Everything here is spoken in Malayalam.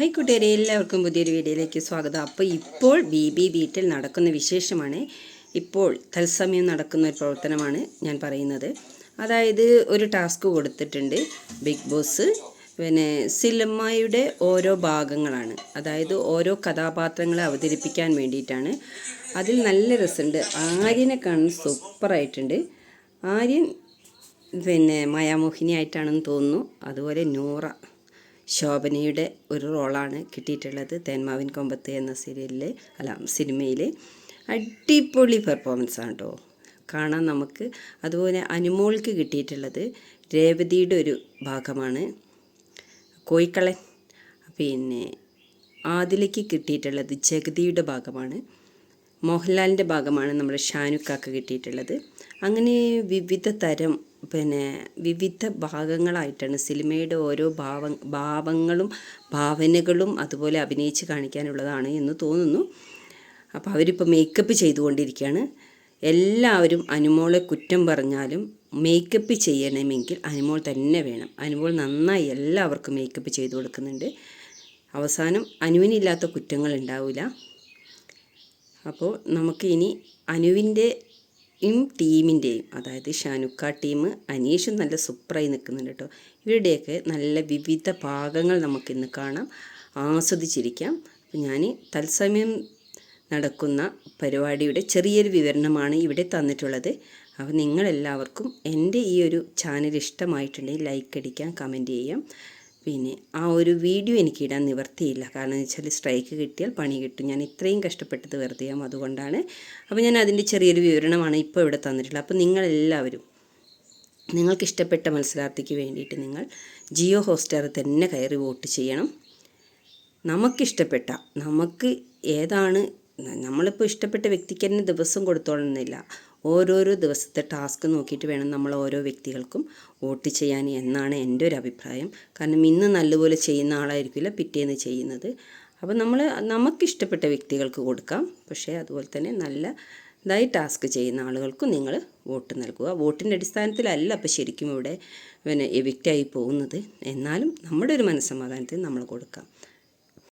ഹൈ കൂട്ടുകാരെ എല്ലാവർക്കും പുതിയൊരു വീഡിയോയിലേക്ക് സ്വാഗതം. അപ്പോൾ ഇപ്പോൾ ബി ബി വീട്ടിൽ നടക്കുന്ന വിശേഷമാണ്. ഇപ്പോൾ തത്സമയം നടക്കുന്ന ഒരു പ്രവർത്തനമാണ് ഞാൻ പറയുന്നത്. അതായത് ഒരു ടാസ്ക് കൊടുത്തിട്ടുണ്ട് ബിഗ് ബോസ്. പിന്നെ സിനിമയുടെ ഓരോ ഭാഗങ്ങളാണ്. അതായത് ഓരോ കഥാപാത്രങ്ങളെ അവതരിപ്പിക്കാൻ വേണ്ടിയിട്ടാണ്. അതിൽ നല്ല രസമുണ്ട്. ആര്യനെ കാണാൻ സൂപ്പറായിട്ടുണ്ട്. ആര്യൻ പിന്നെ മായാമോഹിനി ആയിട്ടാണെന്ന് തോന്നുന്നു. അതുപോലെ നൂറ. ശോഭനയുടെ ഒരു റോളാണ് കിട്ടിയിട്ടുള്ളത് തേന്മാവിൻ കൊമ്പത്ത് എന്ന സീരിയലിൽ അല്ല സിനിമയിൽ അടിപൊളി പെർഫോമൻസ് ആണ് കേട്ടോ കാണാൻ നമുക്ക് അതുപോലെ അനുമോൾക്ക് കിട്ടിയിട്ടുള്ളത് രേവതിയുടെ ഒരു ഭാഗമാണ്. കോയിക്കളൻ പിന്നെ ആദിലേക്ക് കിട്ടിയിട്ടുള്ളത് ജഗതിയുടെ ഭാഗമാണ്. മോഹൻലാലിന്റെ ഭാഗമാണ് നമ്മുടെ ഷാനുക്കാക്ക് കിട്ടിയിട്ടുള്ളത്. അങ്ങനെ വിവിധ തരം പിന്നെ വിവിധ ഭാഗങ്ങളായിട്ടാണ് സിനിമയുടെ ഓരോ ഭാവ ഭാവങ്ങളും ഭാവനകളും അതുപോലെ അഭിനയിച്ച് കാണിക്കാനുള്ളതാണ് എന്ന് തോന്നുന്നു. അപ്പോൾ അവരിപ്പോൾ മേക്കപ്പ് ചെയ്തുകൊണ്ടിരിക്കുകയാണ്. എല്ലാവരും അനുമോളെ കുറ്റം പറഞ്ഞാലും മേക്കപ്പ് ചെയ്യണമെങ്കിൽ അനുമോൾ തന്നെ വേണം. അനുമോൾ നന്നായി എല്ലാവർക്കും മേക്കപ്പ് ചെയ്തു കൊടുക്കുന്നുണ്ട്. അവസാനം അനുവിനില്ലാത്ത കുറ്റങ്ങൾ ഉണ്ടാവില്ല അപ്പോൾ നമുക്ക് ഇനി അനുവിന്റെയും ടീമിന്റെയും അതായത് ഷാനുക്ക ടീം അനീഷും നല്ല സൂപ്പറായി നിൽക്കുന്നുണ്ട് കേട്ടോ. ഇവരുടെയൊക്കെ നല്ല വിവിധ ഭാഗങ്ങൾ നമുക്കിന്ന് കാണാം ആസ്വദിച്ചിരിക്കാം. ഞാൻ തത്സമയം നടക്കുന്ന പരിപാടിയുടെ ചെറിയൊരു വിവരണമാണ് ഇവിടെ തന്നിട്ടുള്ളത്. അപ്പോൾ നിങ്ങളെല്ലാവർക്കും എന്റെ ഈ ഒരു ചാനൽ ഇഷ്ടമായിട്ടുണ്ടെങ്കിൽ ലൈക്ക് അടിക്കാം കമന്റ് ചെയ്യാം. പിന്നെ ആ ഒരു വീഡിയോ എനിക്ക് ഇടാൻ നിവർത്തിയില്ല. കാരണം എന്ന് വെച്ചാൽ സ്ട്രൈക്ക് കിട്ടിയാൽ പണി കിട്ടും. ഞാൻ ഇത്രയും കഷ്ടപ്പെട്ടത് വെറുതെ അതുകൊണ്ടാണ് അപ്പോൾ ഞാൻ അതിന്റെ ചെറിയൊരു വിവരണമാണ് ഇപ്പോൾ ഇവിടെ തന്നിട്ടുള്ളത്. അപ്പോൾ നിങ്ങളെല്ലാവരും നിങ്ങൾക്ക് ഇഷ്ടപ്പെട്ട മത്സരാർത്ഥിക്ക് വേണ്ടിയിട്ട് നിങ്ങൾ ജിയോ ഹോസ്റ്റാർ തന്നെ കയറി വോട്ട് ചെയ്യണം. നമുക്കിഷ്ടപ്പെട്ട നമുക്ക് ഏതാണ് നമ്മളിപ്പോൾ ഇഷ്ടപ്പെട്ട വ്യക്തിക്ക് തന്നെ ദിവസം കൊടുത്തോളുന്നില്ല ഓരോരോ ദിവസത്തെ ടാസ്ക് നോക്കിയിട്ട് വേണം നമ്മൾ ഓരോ വ്യക്തികൾക്കും വോട്ട് ചെയ്യാൻ എന്നാണ് എന്റെ ഒരു അഭിപ്രായം. കാരണം ഇന്ന് നല്ലപോലെ ചെയ്യുന്ന ആളായിരിക്കില്ല പിറ്റേന്ന് ചെയ്യുന്നത്. അപ്പോൾ നമ്മൾ നമുക്കിഷ്ടപ്പെട്ട വ്യക്തികൾക്ക് കൊടുക്കാം. പക്ഷേ അതുപോലെ തന്നെ നല്ല ഇതായി ടാസ്ക് ചെയ്യുന്ന ആളുകൾക്കും നിങ്ങൾ വോട്ട് നൽകുക. വോട്ടിന്റെ അടിസ്ഥാനത്തിലല്ല അപ്പോൾ ശരിക്കും ഇവിടെ പിന്നെ എവിക്റ്റായി പോകുന്നത്. എന്നാലും നമ്മുടെ ഒരു മനസ്സമാധാനത്തിന് നമ്മൾ കൊടുക്കാം.